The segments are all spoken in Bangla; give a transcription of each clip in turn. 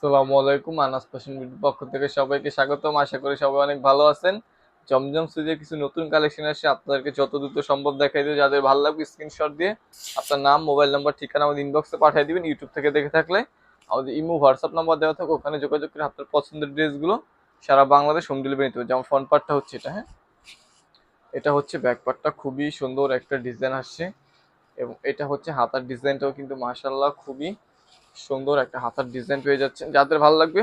আসসালামু আলাইকুম, আনাস ফ্যাশন পক্ষ থেকে সবাইকে স্বাগতম। আশা করি সবাই অনেক ভালো আছেন। জমজম সুজে কিছু নতুন কালেকশন আসছে, আপনাদেরকে যত দ্রুত সম্ভব দেখাই দিও যাদের ভালো লাগবে স্ক্রিনশট দিয়ে আপনার নাম মোবাইল নাম্বার ঠিকানা আমাদের ইনবক্সে পাঠিয়ে দিবেন ইউটিউব থেকে দেখে থাকলে। আমাদের ইমো হোয়াটসঅ্যাপ নাম্বার দেওয়া থাকে ওখানে যোগাযোগ করে আপনার পছন্দের ড্রেসগুলো সারা বাংলাদেশ হোম ডেলিভারি নিতে হবে। যেমন ফ্রন্ট পার্টটা হচ্ছে এটা হ্যাঁ? এটা হচ্ছে ব্যাক পার্টটা খুবই সুন্দর একটা ডিজাইন আসছে। এবং এটা হচ্ছে হাতার ডিজাইনটাও কিন্তু মাশাল্লাহ খুবই সুন্দর একটা হাতার ডিজাইন পেয়ে যাচ্ছেন। যাদের ভালো লাগবে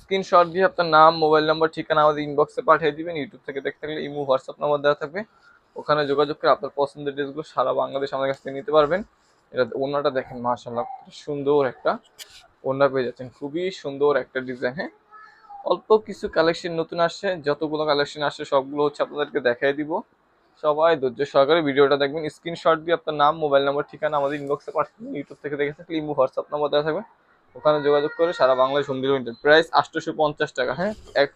স্ক্রিনশট দিয়ে আপনার নাম মোবাইল নাম্বার ঠিকানা আমাদের ইনবক্সে পাঠিয়ে দিবেন। ইউটিউব থেকে দেখতে থাকলে ইমো হোয়াটসঅ্যাপ নাম্বার দেওয়া থাকবে। ওখানে যোগাযোগ করে আপনার পছন্দের ড্রেসগুলো সারা বাংলাদেশ আমাদের কাছ থেকে নিতে পারবেন। এটা ওনাটা দেখেন মাশাল্লাহ কত সুন্দর একটা ওনা পেয়ে যাচ্ছেন। খুবই সুন্দর একটা ডিজাইন হ্যাঁ? অল্প কিছু কালেকশন নতুন আসছে। যতগুলো কালেকশন আসছে, সবগুলো হচ্ছে আপনাদেরকে দেখাই দিব। সবাই ধৈর্য সহকারে ভিডিওটা দেখবেন। স্ক্রিনশট দিয়ে আপনার নাম মোবাইল নাম্বার ঠিকানা আমাদের ইনবক্সে পাঠাবেন ইউটিউব থেকে দেখে থাকলে হোয়াটসঅ্যাপ নাম্বার দেওয়া থাকবে। ওখানে যোগাযোগ করে সারা বাংলায় হোম ডেলিভারি প্রাইস আটশোশো পঞ্চাশ টাকা। হ্যাঁ এক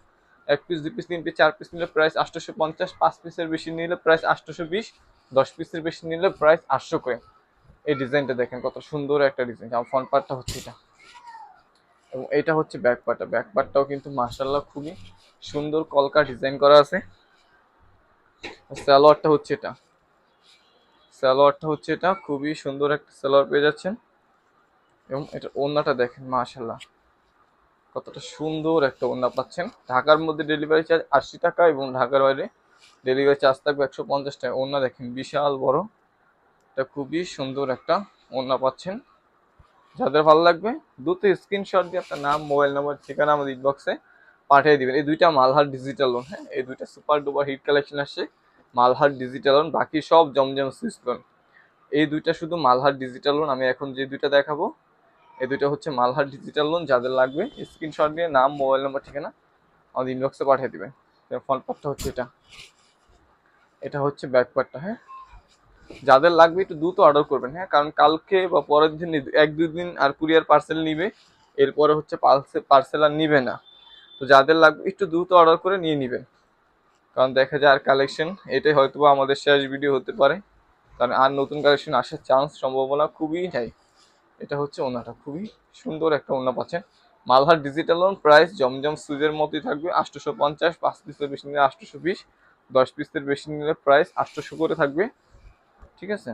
এক পিস দুই পিস তিন পিস চার পিস নিলে প্রাইস আটশোশো পঞ্চাশ, পাঁচ পিসের বেশি নিলে প্রাইস আটশোশো বিশ, দশ পিসের বেশি নিলে প্রাইস আটশো করে এই ডিজাইনটা দেখেন, কত সুন্দর একটা ডিজাইন আমার ফ্রন্ট পার্টটা হচ্ছে এটা। এবং এটা হচ্ছে ব্যাক পার্টটা ব্যাক পার্টটাও কিন্তু মার্শাল্লাহ খুবই সুন্দর কলকা ডিজাইন করা আছে। সালোয়ারটা হচ্ছে এটা। স্যালোয়ারটা হচ্ছে এটা। খুবই সুন্দর একটা স্যালোয়ার পেয়ে যাচ্ছেন। এবং এটা ওড়নাটা দেখেন মাশাল্লাহ কতটা সুন্দর একটা ওড়না পাচ্ছেন। ঢাকার মধ্যে ডেলিভারি চার্জ আশি টাকা এবং ঢাকার বাইরে ডেলিভারি চার্জ থাকবে একশো পঞ্চাশ টাকা। ওড়না দেখেন, বিশাল বড়। এটা খুবই সুন্দর একটা ওড়না পাচ্ছেন। যাদের ভালো লাগবে দুটো স্ক্রিনশট দিয়ে আপনার নাম মোবাইল নাম্বার ঠিকানা আমাদের ইনবক্সে পাঠিয়ে দিবেন। এই দুইটা মালহার ডিজিটাল লোন হ্যাঁ? এই দুইটা সুপার ডুপার হিট কালেকশন আসছে। মালহার ডিজিটাল লোন বাকি সব জমজম সুইস লোন এই দুইটা শুধু মালহার ডিজিটাল লোন আমি এখন যে দুইটা দেখাবো, এই দুইটা হচ্ছে মালহার ডিজিটাল লোন যাদের লাগবে স্ক্রিনশট দিয়ে নাম মোবাইল নাম্বার ঠিকানা আমাদের ইনবক্সে পাঠিয়ে দিবেন। ফ্রন্ট পার্টটা হচ্ছে এটা। এটা হচ্ছে ব্যাক পার্টটা হ্যাঁ? যাদের লাগবে একটু দ্রুত অর্ডার করবেন হ্যাঁ? কারণ কালকে বা পরের দিন এক দুই দিন আর কুরিয়ার পার্সেল নিবে, এরপরে হচ্ছে পার্সেল আর নিবে না। তো যাদের লাগবে একটু দ্রুত অর্ডার করে নিয়ে নেবেন। কারণ দেখা যায় আর কালেকশন এটাই হয়তো আমাদের শেষ ভিডিও হতে পারে। কারণ আর নতুন কালেকশন আসার চান্স সম্ভাবনা খুবই নাই এটা হচ্ছে ওনাটা, খুবই সুন্দর একটা ওনা পাচ্ছেন। মালহার ডিজিটাল প্রাইস জমজম সুজের মতোই থাকবে, আটশোশো পঞ্চাশ, পাঁচ পিসের বেশি নিলে আটশোশো বিশ, দশ পিসের বেশি নিলে প্রাইস আটশোশো করে থাকবে। ঠিক আছে?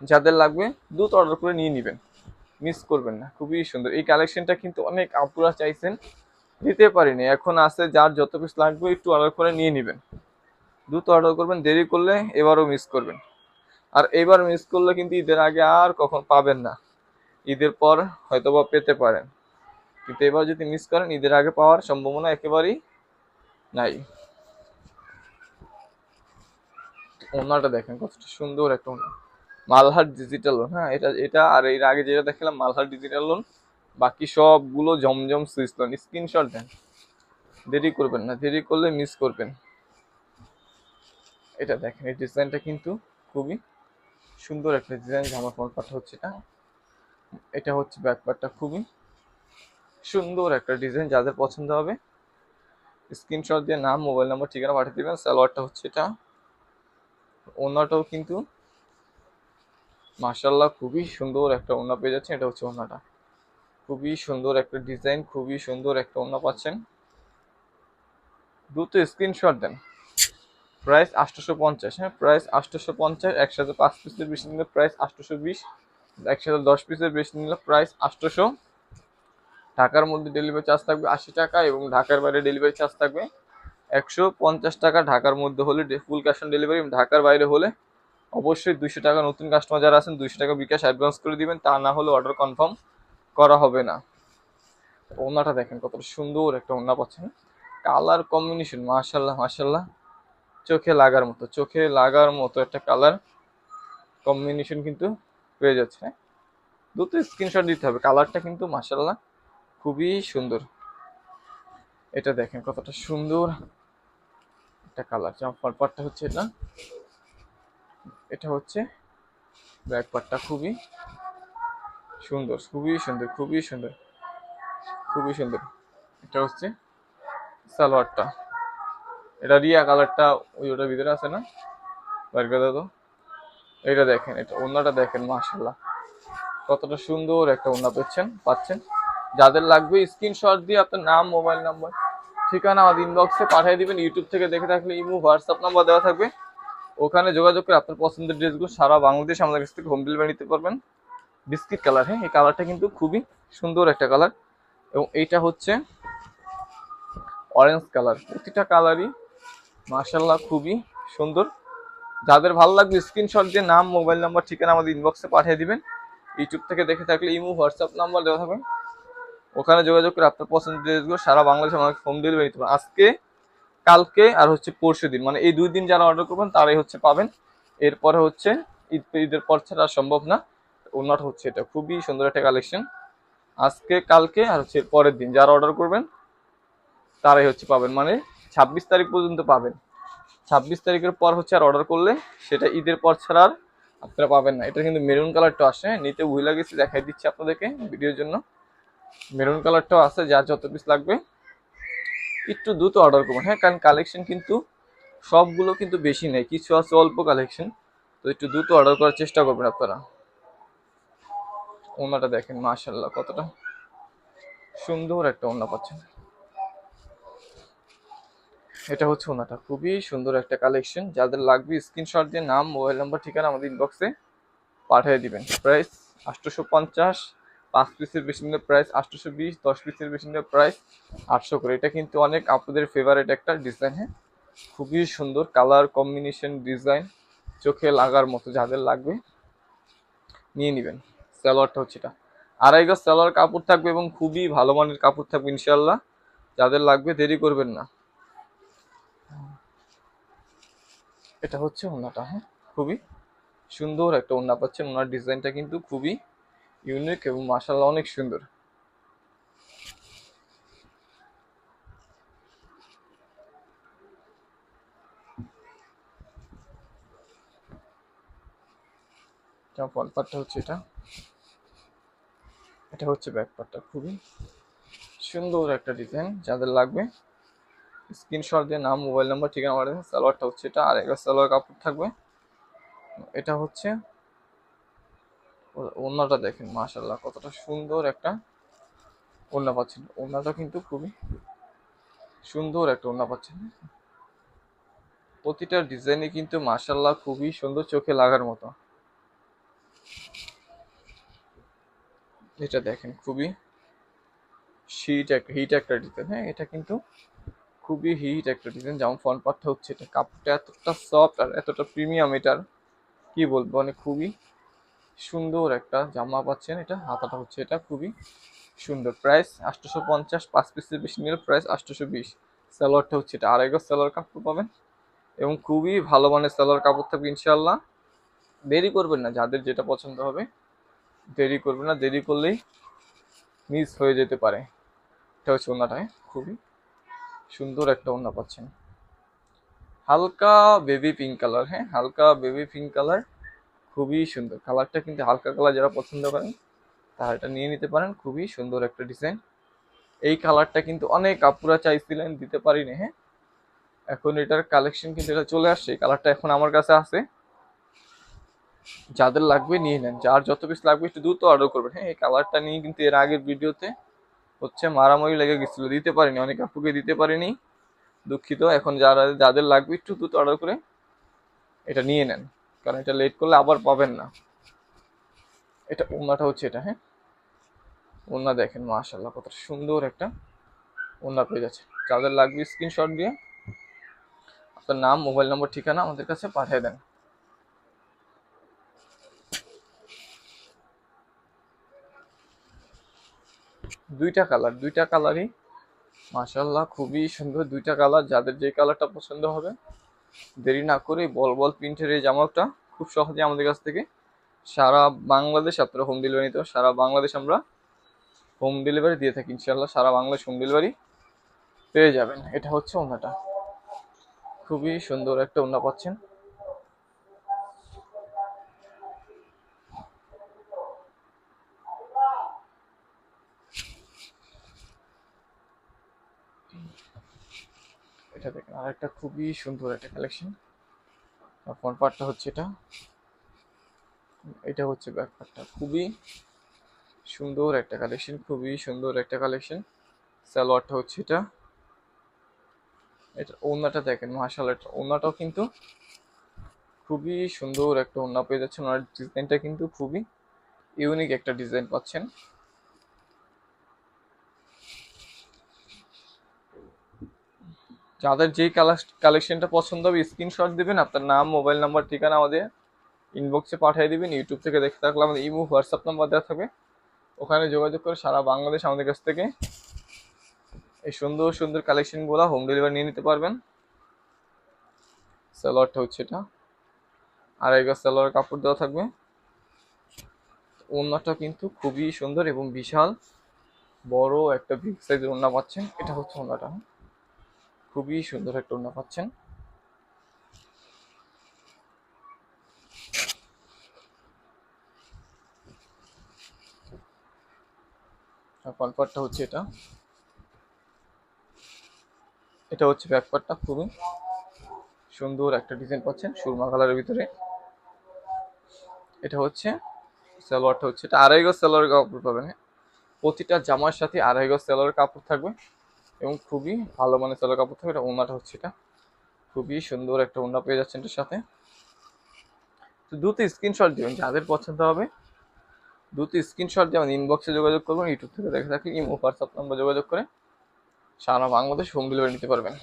যাদের লাগবে, দ্রুত অর্ডার করে নিয়ে নেবেন। মিস করবেন না, খুবই সুন্দর। এই কালেকশনটা কিন্তু অনেক আপুরা চাইছেন। দিতে পারিনি। এখন আছে যার যত পিস লাগবে একটু অর্ডার করে নিয়ে নেবেন। দ্রুত অর্ডার করবেন, দেরি করলে এবারও মিস করবেন। আর এবার মিস করলে কিন্তু ঈদের আগে আর কখন পাবেন না। ঈদের পর হয়তো বা পেতে পারেন। কিন্তু এবার যদি মিস করেন, ঈদের আগে পাওয়ার সম্ভাবনা একেবারেই নাই। ওনাটা দেখেন, কতটা সুন্দর একটা ওনা মালহার ডিজিটাল লোন হ্যাঁ এটা এটা আর এর আগে যেটা দেখালাম, মালহার ডিজিটাল লোন বাকি সবগুলো জমজম সুইচ স্ক্রিনশট দেন। দেরি করবেন না, দেরি করলে মিস করবেন। এটা দেখেন, এই ডিজাইনটা কিন্তু খুবই সুন্দর একটা ডিজাইন জামা পার্ট হচ্ছে এটা এটা হচ্ছে ব্যাক পার্টটা খুবই সুন্দর একটা ডিজাইন যাদের পছন্দ হবে স্ক্রিনশট দিয়ে নাম মোবাইল নাম্বার ঠিকানা পাঠিয়ে দেবেন। সালোয়ারটা হচ্ছে এটা। ওনাটাও কিন্তু মার্শাল্লাহ খুবই সুন্দর একটা ওনা পেয়ে যাচ্ছে এটা হচ্ছে ওনাটা। খুবই সুন্দর একটা ডিজাইন, খুবই সুন্দর একটা ওনা পাচ্ছেন। দ্রুত স্ক্রিনশট দেন। প্রাইস আটশোশো পঞ্চাশ হ্যাঁ প্রাইস আটশোশো পঞ্চাশ, একসাথে পাঁচ পিসের বেশি নিলে প্রাইস আটশোশো বিশ, একসাথে দশ পিসের বেশি নিলে প্রাইস আটশোশো ঢাকার মধ্যে ডেলিভারি চার্জ থাকবে আশি টাকা এবং ঢাকার বাইরে ডেলিভারি চার্জ থাকবে একশো পঞ্চাশ টাকা। ঢাকার মধ্যে হলে ফুল ক্যাশ অন ডেলিভারি ঢাকার বাইরে হলে অবশ্যই দুইশো টাকা নতুন কাস্টমার যারা আছেন, দুইশো টাকা বিকাশ অ্যাডভান্স করে দিবেন। তা না হলে অর্ডার কনফার্ম করা হবে না। ওনাটা দেখেন কতটা সুন্দর একটা ওনা পাচ্ছেন। কালার কম্বিনেশন মাশাল্লাহ মাশাল্লাহ চোখে লাগার মতো, চোখে লাগার মতো একটা কালার কম্বিনেশন কিন্তু পেয়ে যাচ্ছে। দ্রুত স্ক্রিনশট দিতে হবে, কালারটা কিন্তু মাশাল্লাহ খুবই সুন্দর। এটা দেখেন কতটা সুন্দর একটা কালার, জামা পার্টটা হচ্ছে এটা। এটা হচ্ছে ব্যাক পার্টটা খুবই সুন্দর, খুবই সুন্দর খুবই সুন্দর খুবই সুন্দর। এটা হচ্ছে সালোয়ারটা। এটা রিয়া কালারটা ওই ওটার ভিতরে আছে না? বের করে তো। এটা দেখেন, এটা ওনাটা দেখেন মাশাল্লাহ কতটা সুন্দর একটা ওনা পাচ্ছেন পাচ্ছেন। যাদের লাগবে স্ক্রিনশট দিয়ে আপনার নাম মোবাইল নাম্বার ঠিকানা আমাদের ইনবক্সে পাঠিয়ে দিবেন। ইউটিউব থেকে দেখে থাকলে ইমো হোয়াটসঅ্যাপ নাম্বার দেওয়া থাকবে। ওখানে যোগাযোগ করে আপনার পছন্দের ড্রেসগুলো সারা বাংলাদেশ আমাদের কাছ থেকে হোম ডেলিভারি নিতে পারবেন। বিস্কিট কালার হ্যাঁ এই কালারটা কিন্তু খুবই সুন্দর একটা কালার। এবং এইটা হচ্ছে অরেঞ্জ কালার। প্রতিটা কালারই মার্শাল্লাহ খুবই সুন্দর। যাদের ভালো লাগবে স্ক্রিনশট দিয়ে নাম মোবাইল নাম্বার ঠিকানা আমাদের ইনবক্সে পাঠিয়ে দিবেন। ইউটিউব থেকে দেখে থাকলে ইমো হোয়াটসঅ্যাপ নাম্বার দেওয়া থাকবে। ওখানে যোগাযোগ করে আপনার পছন্দের ড্রেসগুলো সারা বাংলাদেশে আমাকে হোম ডেলিভারি পারেন। আজকে, কালকে আর হচ্ছে পরশু দিন মানে এই দুই দিন যারা অর্ডার করবেন তারাই হচ্ছে পাবেন। এরপরে হচ্ছে ঈদ, ঈদের পর ছাড়া সম্ভব না। ওনাটা হচ্ছে এটা। খুবই সুন্দর একটা কালেকশন আজকে, কালকে আর হচ্ছে পরের দিন। যারা অর্ডার করবেন, তারাই হচ্ছে পাবেন। মানে ছাব্বিশ তারিখ পর্যন্ত পাবেন। ছাব্বিশ তারিখের পর হচ্ছে আর অর্ডার করলে সেটা ঈদের পর ছাড়া আর আপনারা পাবেন না। এটা কিন্তু মেরুন কালারটা আসে। নিতে ভুলে গেছি দেখাই দিচ্ছি আপনাদেরকে ভিডিওর জন্য। মেরুন কালারটাও আছে, যার যত পিস লাগবে। একটু দ্রুত অর্ডার করবেন। হ্যাঁ কারণ কালেকশন কিন্তু সবগুলো কিন্তু বেশি নেই। কিছু আছে অল্প কালেকশন তো একটু দ্রুত অর্ডার করার চেষ্টা করবেন আপনারা। ওনাটা দেখেন মাশাল্লাহ কতটা সুন্দর একটা ওনা পাচ্ছেন। এটা হচ্ছে ওনাটা, খুবই সুন্দর একটা কালেকশন। যাদের লাগবে স্ক্রিনশট দিয়ে নাম, মোবাইল নাম্বার, ঠিকানা আমাদের ইনবক্সে পাঠিয়ে দিবেন। প্রাইস আটশোশো পঞ্চাশ পাঁচ পিসের বেশি নিলে প্রাইস আটশোশো বিশ দশ পিসের বেশি নিলে প্রাইস আটশো করে। এটা কিন্তু অনেক আপনাদের ফেভারিট একটা ডিজাইন হ্যাঁ? খুবই সুন্দর কালার কম্বিনেশন ডিজাইন চোখে লাগার মতো যাদের লাগবে নিয়ে নেবেন। সালোয়ারটা হচ্ছে এটা। আড়াই গজ সালোয়ার কাপড় থাকবে এবং খুবই ভালো মানের কাপড় থাকবে ইনশাল্লাহ যাদের লাগবে দেরি করবেন না। এটা হচ্ছে ওনাটা হ্যাঁ? খুবই সুন্দর একটা ওনা পাচ্ছেন। ওনার ডিজাইনটা কিন্তু খুবই ইউনিক এবং মাসাল্লাহ অনেক সুন্দর। পার্টটা হচ্ছে এটা। এটা হচ্ছে ব্যাক পার্টটা খুবই সুন্দর একটা ডিজাইন যাদের লাগবে। স্ক্রিনশট দিয়ে নাম মোবাইল নাম্বার ঠিকানা পাঠাবেন সালোয়ারটা হচ্ছে এটা। আর একটা সালোয়ার কাপড় থাকবে। এটা হচ্ছে ওড়নাটা দেখেন মাশাল্লাহ কতটা সুন্দর একটা ওড়না পাচ্ছেন। ওড়নাটা কিন্তু খুবই সুন্দর একটা ওড়না পাচ্ছেন। প্রতিটা ডিজাইনে কিন্তু মাশাল্লাহ খুবই সুন্দর চোখে লাগার মতো। এটা দেখেন, খুবই হিট একটা হিট একটা ডিজাইন হ্যাঁ এটা কিন্তু খুবই হিট একটা ডিজাইন যেমন ফ্রন্ট পার্টটা হচ্ছে, এটা কাপড়টা এতটা সফট আর এতটা প্রিমিয়াম এটার, কি বলব মানে খুবই সুন্দর একটা জামা পাচ্ছেন এটা, হাতাটা হচ্ছে এটা, খুবই সুন্দর। প্রাইস আটশোশো পঞ্চাশ, পাঁচ পিসের বেশি নিলে প্রাইস আটশোশো বিশ। সালোয়ারটা হচ্ছে এটা আড়াই গজ সালোয়ার কাপড় পাবেন এবং খুবই ভালো মানের সালোয়ার কাপড় থাকবে ইনশাল্লাহ দেরি করবেন না, যাদের যেটা পছন্দ হবে। দেরি করবে না, দেরি করলেই মিস হয়ে যেতে পারে। এটা হচ্ছে ওনাটায় খুবই সুন্দর একটা ওনা পাচ্ছেন। হালকা বেবি পিঙ্ক কালার হ্যাঁ হালকা বেবি পিঙ্ক কালার খুবই সুন্দর। কালারটা কিন্তু হালকা কালার যারা পছন্দ করেন, তারা এটা নিয়ে নিতে পারেন, খুবই সুন্দর একটা ডিজাইন এই কালারটা কিন্তু অনেক আপুরা চাইছিলেন, দিতে পারিনি হ্যাঁ। এখন এটার কালেকশন কিন্তু এটা চলে আসছে, এই কালারটা এখন আমার কাছে আছে। যাদের লাগবে নিয়ে নেন। যার যত পিস লাগবে একটু দ্রুত অর্ডার করবেন। হ্যাঁ এই কালারটা নিয়ে কিন্তু এর আগের ভিডিওতে হচ্ছে মারামারি লেগে গেছিল। দিতে পারিনি, অনেক আপুকে দিতে পারিনি। দুঃখিত। এখন যারা, যাদের লাগবে একটু দ্রুত অর্ডার করে এটা নিয়ে নেন। কারণ এটা লেট করলে আবার পাবেন না। এটা ওনাটা হচ্ছে এটা হ্যাঁ? ওনা দেখেন মাশাল্লাহ কত সুন্দর একটা ওনা পেয়ে যাচ্ছে। যাদের লাগবে স্ক্রিনশট দিয়ে আপনার নাম মোবাইল নম্বর ঠিকানা আমাদের কাছে পাঠিয়ে দেন। দুইটা কালার দুইটা কালারই মাশাল্লাহ খুবই সুন্দর দুইটা কালার যাদের যে কালারটা পছন্দ হবে, দেরি না করে বল বল প্রিন্টের এই জামাটা খুব সহজে আমাদের কাছ থেকে সারা বাংলাদেশ, আপনারা হোম ডেলিভারি নিতে সারা বাংলাদেশ আমরা হোম ডেলিভারি দিয়ে থাকি ইনশাল্লাহ সারা বাংলাদেশ হোম ডেলিভারি পেয়ে যাবেন। এটা হচ্ছে ওনাটা। খুবই সুন্দর একটা ওনা পাচ্ছেন। এটা দেখেন আর একটা খুবই সুন্দর একটা কালেকশন ফ্রন্ট পার্টটা হচ্ছে এটা। এটা হচ্ছে ব্যাক পার্টটা খুবই সুন্দর একটা কালেকশন খুবই সুন্দর একটা কালেকশন সালোয়ারটা হচ্ছে এটা। এটা ওড়নাটা দেখেন মার্শাল এটা ওড়নাটাও কিন্তু খুবই সুন্দর একটা ওড়না পেয়ে যাচ্ছেন। ওনার ডিজাইনটা কিন্তু খুবই ইউনিক একটা ডিজাইন পাচ্ছেন। যাদের যেই কালেকশনটা পছন্দ হবে স্ক্রিনশট দিবেন, আপনার নাম মোবাইল নাম্বার ঠিকানা আমাদের ইনবক্সে পাঠিয়ে দিবেন ইউটিউব থেকে দেখতে থাকলে আমাদের ইমো হোয়াটসঅ্যাপ নাম্বার দেওয়া থাকবে। ওখানে যোগাযোগ করে সারা বাংলাদেশ আমাদের কাছ থেকে এই সুন্দর সুন্দর কালেকশনগুলো হোম ডেলিভারি নিয়ে নিতে পারবেন। সালোয়ারটা হচ্ছে এটা। আর গজ সালোয়ার কাপড় দেওয়া থাকবে। ওড়নাটা কিন্তু খুবই সুন্দর এবং বিশাল। বড় একটা বিগ সাইজের ওড়না পাচ্ছেন। এটা হচ্ছে ওড়নাটা। খুবই সুন্দর একটা ওড়না পাচ্ছেন। পালপারটা হচ্ছে এটা। এটা হচ্ছে ব্যাকপারটা খুবই সুন্দর একটা ডিজাইন পাচ্ছেন সুরমা কালারের ভিতরে। এটা হচ্ছে সালোয়ারটা হচ্ছে এটা আড়াই গজ সালোয়ার কাপড় পাবেন? প্রতিটা জামার সাথে আড়াই গজ সালোয়ার কাপড় থাকবে। এবং খুবই ভালো মানের সালোয়ার কাপড় থাকবে। এটা ওনাটা হচ্ছে এটা। খুবই সুন্দর একটা ওনা পেয়ে যাচ্ছেন এটার সাথে। তো দ্রুত স্ক্রিনশট দিবেন, যাদের পছন্দ হবে। দ্রুত স্ক্রিনশট যেমন ইনবক্সে যোগাযোগ করবেন ইউটিউব থেকে দেখে থাকলে ইমো হোয়াটসঅ্যাপ নাম্বার যোগাযোগ করে সারা বাংলাদেশ হোম ডেলিভারি নিতে পারবেন।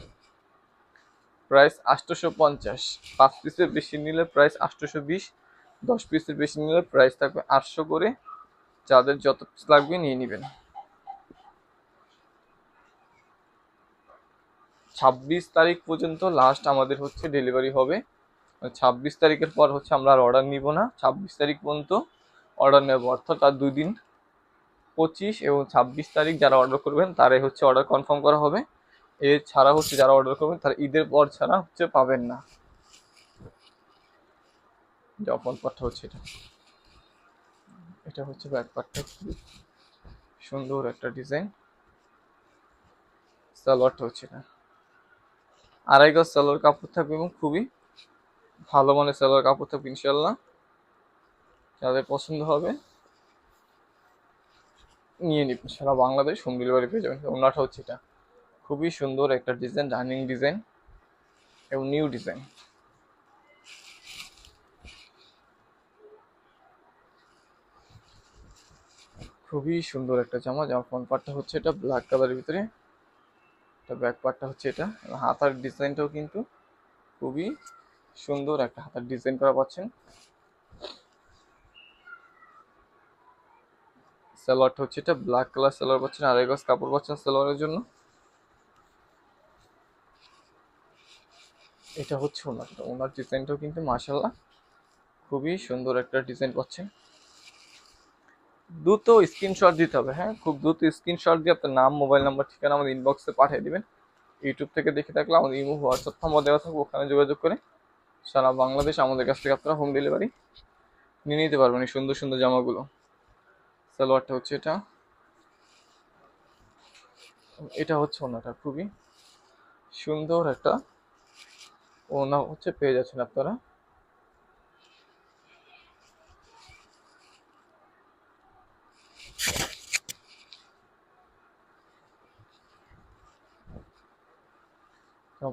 প্রাইস আটশোশো পঞ্চাশ। পাঁচ পিসের বেশি নিলে প্রাইস আটশোশো বিশ। দশ পিসের বেশি নিলে প্রাইস থাকবে আটশো করে। যাদের যত পিস লাগবে নিয়ে নেবেন। ছাব্বিশ তারিখ পর্যন্ত লাস্ট আমাদের হচ্ছে ডেলিভারি হবে। ছাব্বিশ তারিখের পর হচ্ছে আমরা আর অর্ডার নিব না। ছাব্বিশ তারিখ পর্যন্ত অর্ডার নেব। অর্থাৎ আর দুই দিন পঁচিশ এবং ছাব্বিশ তারিখ যারা অর্ডার করবেন, তারাই হচ্ছে অর্ডার কনফার্ম করা হবে। এছাড়া হচ্ছে যারা অর্ডার করবেন, তারা ঈদের পর ছাড়া হচ্ছে পাবেন না। জপন পাটটা হচ্ছে এটা। এটা হচ্ছে ব্যাক সুন্দর একটা ডিজাইন সালোয়ারটা হচ্ছে এটা। আড়াই গজ সালোয়ার কাপড় থাকবে এবং খুবই ভালো মানের সালোয়ার কাপড় থাকবে ইনশাল্লাহ যাদের পছন্দ হবে, নিয়ে নিন সারা বাংলাদেশ হোম ডেলিভারি পেয়ে যাবেন। ওনাটা হচ্ছে এটা। খুবই সুন্দর একটা ডিজাইন, রানিং ডিজাইন এবং নিউ ডিজাইন। খুবই সুন্দর একটা জামা জামা ফ্রন্ট পার্টটা হচ্ছে এটা ব্ল্যাক কালারের ভিতরে। এটা ব্যাক পার্টটা হচ্ছে এটা। হাতার ডিজাইনটাও কিন্তু খুবই সুন্দর একটা হাতার ডিজাইন করা পাচ্ছেন। সালোয়ারটা হচ্ছে এটা ব্ল্যাক কালার সালোয়ার পাচ্ছেন আড়াই গজ কাপড় পাচ্ছেন সালোয়ারের জন্য। এটা হচ্ছে ওনার ওনার ডিজাইনটাও কিন্তু মাসাল্লাহ খুবই সুন্দর একটা ডিজাইন পাচ্ছেন। দ্রুত স্ক্রিনশট দিতে হবে হ্যাঁ? খুব দ্রুত স্ক্রিনশট দিয়ে আপনার নাম মোবাইল নাম্বার ঠিকানা আমাদের ইনবক্সে পাঠিয়ে দেবেন। ইউটিউব থেকে দেখে থাকলে আমাদের ইমো হোয়াটসঅ্যাপ নাম্বার দেওয়া থাকবে, ওখানে যোগাযোগ করে সারা বাংলাদেশ আমাদের কাছ থেকে আপনারা হোম ডেলিভারি নিয়ে নিতে পারবেন এই সুন্দর সুন্দর জামাগুলো। সালোয়ারটা হচ্ছে এটা। এটা হচ্ছে ওনাটা খুবই সুন্দর একটা। ওনা হচ্ছে পেয়ে যাচ্ছেন আপনারা।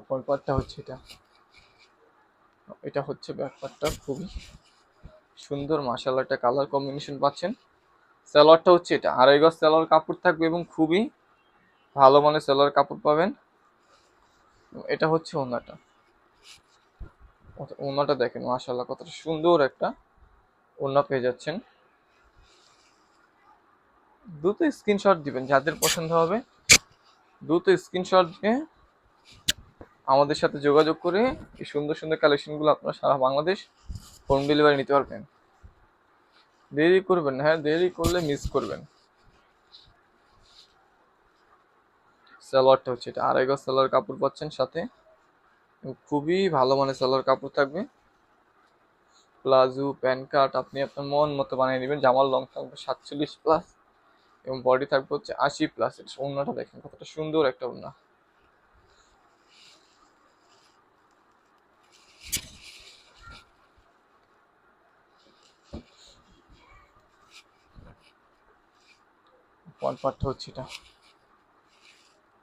পার্টটা হচ্ছে এটা। এটা হচ্ছে ব্যাপারটা খুবই সুন্দর মাসাল একটা কালার কম্বিনেশন পাচ্ছেন। স্যালোয়ারটা হচ্ছে এটা, আড়াই গজ স্যালোয়ার কাপড় থাকবে এবং খুবই ভালো মানের স্যালোয়ার কাপড় পাবেন। এটা হচ্ছে ওনাটা। ওনাটা দেখেন মাসাল্লাহ কতটা সুন্দর একটা ওনা পেয়ে যাচ্ছেন। দ্রুত স্ক্রিনশট দিবেন, যাদের পছন্দ হবে, দ্রুত স্ক্রিনশট দিয়ে আমাদের সাথে যোগাযোগ করে এই সুন্দর সুন্দর কালেকশনগুলো আপনারা সারা বাংলাদেশ হোম ডেলিভারি নিতে পারবেন। দেরি করবেন হ্যাঁ দেরি করলে মিস করবেন। সালোয়ারটা হচ্ছে এটা। আড়াই গজ সালোয়ার কাপড় পাচ্ছেন সাথে। খুবই ভালো মানের সালোয়ার কাপড় থাকবে। প্লাজো প্যান্ট কার্ড আপনি আপনার মন মতো বানিয়ে নেবেন। জামার লং থাকবে সাতচল্লিশ প্লাস এবং বডি থাকবে হচ্ছে আশি প্লাস এটা ওড়নাটা দেখেন কতটা সুন্দর একটা ওড়না। ফ্রন্ট পার্টটা হচ্ছে এটা।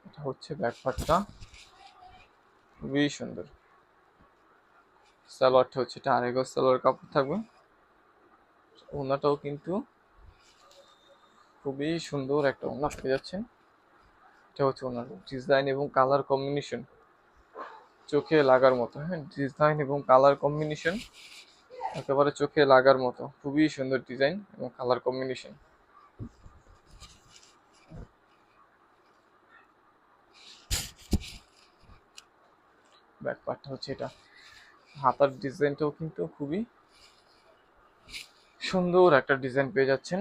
এটা হচ্ছে ব্যাক পার্টটা খুবই সুন্দর। সালোয়ারটা হচ্ছে এটা গজ সালোয়ার কাপড় থাকবে। ওনাটাও কিন্তু খুবই সুন্দর একটা ওনা পেয়ে যাচ্ছেন। এটা হচ্ছে ওনার ডিজাইন এবং কালার কম্বিনেশন চোখে লাগার মতো হ্যাঁ ডিজাইন এবং কালার কম্বিনেশন একেবারে চোখে লাগার মতো। খুবই সুন্দর ডিজাইন এবং কালার কম্বিনেশন ব্যাক পার্টটা হচ্ছে এটা। হাতার ডিজাইনটাও কিন্তু খুবই সুন্দর একটা ডিজাইন পেয়ে যাচ্ছেন।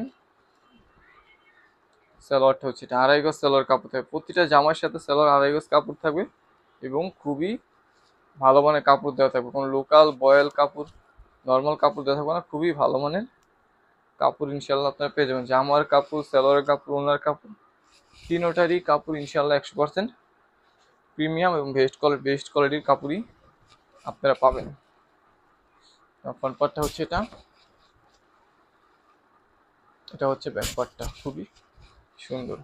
সালোয়ারটা হচ্ছে এটা আড়াই গজ সালোয়ার কাপড় থাকবে। প্রতিটা জামার সাথে সালোয়ার আড়াই গজ কাপড় থাকবে এবং খুবই ভালো মানের কাপড় দেওয়া থাকবে। কোনো লোকাল, বয়েল কাপড়, নর্মাল কাপড় দেওয়া থাকবে না, খুবই ভালো মানের কাপড় ইনশাল্লাহ আপনারা পেয়ে যাবেন। জামার কাপড়, সালোয়ারের কাপড় ওনার কাপড়, তিনোটারই কাপড় ইনশাল্লাহ একশো পার্সেন্ট প্রিমিয়াম এবং বেস্ট কোয়ালিটি বেস্ট কোয়ালিটির কাপড়ই আপনারা পাবেন। ফ্রন্ট হচ্ছে এটা। এটা হচ্ছে ব্যাক পার্টটা খুবই সুন্দর।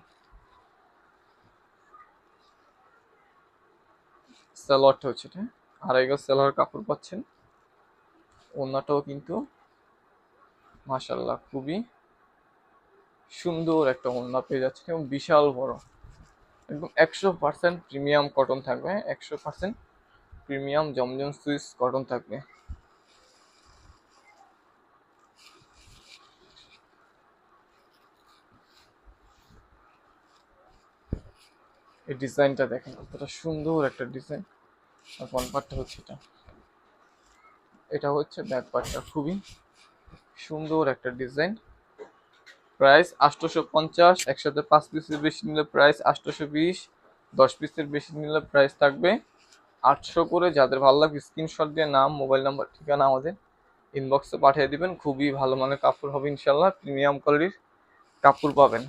সালোয়ারটা হচ্ছে এটা। আড়াই গজ সালোয়ার কাপড় পাচ্ছেন। ওনাটাও কিন্তু মাশাল্লাহ খুবই সুন্দর একটা ওড়না পেয়ে যাচ্ছে এবং বিশাল বড়। একদম একশো পার্সেন্ট প্রিমিয়াম কটন থাকবে, একশো percent premium Zamzam Swiss cotton থাকবে। এই ডিজাইনটা দেখেন, কতটা সুন্দর একটা ডিজাইন। আর ফ্রন্ট পার্টটা হচ্ছে এটা। এটা হচ্ছে ব্যাক পার্টটা খুবই সুন্দর একটা ডিজাইন। প্রাইস আটশোশো পঞ্চাশ একসাথে পাঁচ পিসের বেশি নিলে প্রাইস আটশোশো বিশ দশ পিসের বেশি নিলে প্রাইস থাকবে আটশো করে। যাদের ভালো লাগবে স্ক্রিনশট দিয়ে নাম, মোবাইল নাম্বার, ঠিকানা আমাদের ইনবক্সে পাঠিয়ে দিবেন। খুবই ভালো মানের কাপড় হবে ইনশাল্লাহ প্রিমিয়াম কোয়ালিটির কাপড় পাবেন।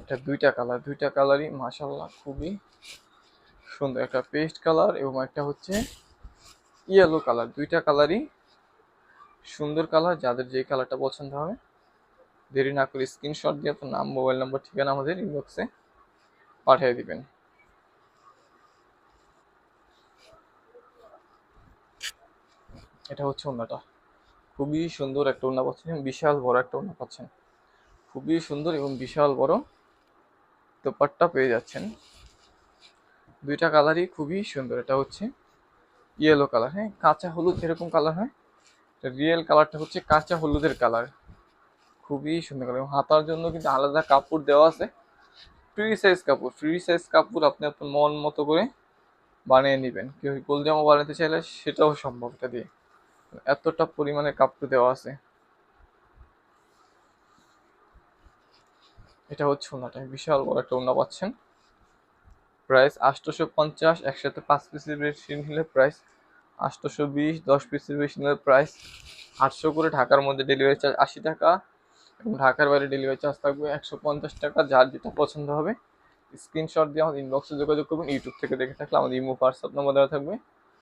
এটা দুইটা কালার দুইটা কালারই মাশাল্লাহ খুবই সুন্দর একটা পেস্ট কালার এবং একটা হচ্ছে ইয়েলো কালার, দুইটা কালারই সুন্দর কালার, যাদের যে কালারটা পছন্দ হবে। দেরি না করে স্ক্রিনশট দিয়ে আপনার নাম মোবাইল নাম্বার ঠিকানা আমাদের ইনবক্সে পাঠিয়ে দিবেন। এটা হচ্ছে ওনাটা খুবই সুন্দর একটা ওনা পাচ্ছেন, বিশাল বড় একটা ওনা পাচ্ছেন। খুবই সুন্দর এবং বিশাল বড় দোপাট্টা পেয়ে যাচ্ছেন। দুইটা কালারই খুবই সুন্দর, এটা হচ্ছে ইয়েলো কালার হ্যাঁ? কাঁচা হলুদ এরকম কালার হয়। রিয়েল কালারটা হচ্ছে কাঁচা হলুদের কালার খুবই সুন্দর কালার এবং হাতার জন্য কিন্তু আলাদা কাপড় দেওয়া আছে। ফ্রি সাইজ কাপড়। ফ্রি সাইজ কাপড় আপনি আপনার মন মতো করে বানিয়ে নেবেন। কেউ গোল জামা বানাতে চাইলে সেটাও সম্ভব এটা দিয়ে। এতটা পরিমাণে কাপড় দেওয়া আছে। এটা হচ্ছে ওনাটা। বিশাল বড় একটা ওনা পাচ্ছেন। প্রাইস আটশোশো পঞ্চাশ, একসাথে পাঁচ পিসের বেশি নিলে প্রাইস আটশোশো বিশ, দশ পিসের বেশি নিলে প্রাইস আটশো করে ঢাকার মধ্যে ডেলিভারি চার্জ আশি টাকা এবং ঢাকার বাইরে ডেলিভারি চার্জ থাকবে একশো পঞ্চাশ টাকা। যার যেটা পছন্দ হবে স্ক্রিনশট দিয়ে আমাদের ইনবক্সে যোগাযোগ করবেন ইউটিউব থেকে দেখে থাকলে আমাদের ইমো হোয়াটসঅ্যাপ নম্বর দেওয়া থাকবে।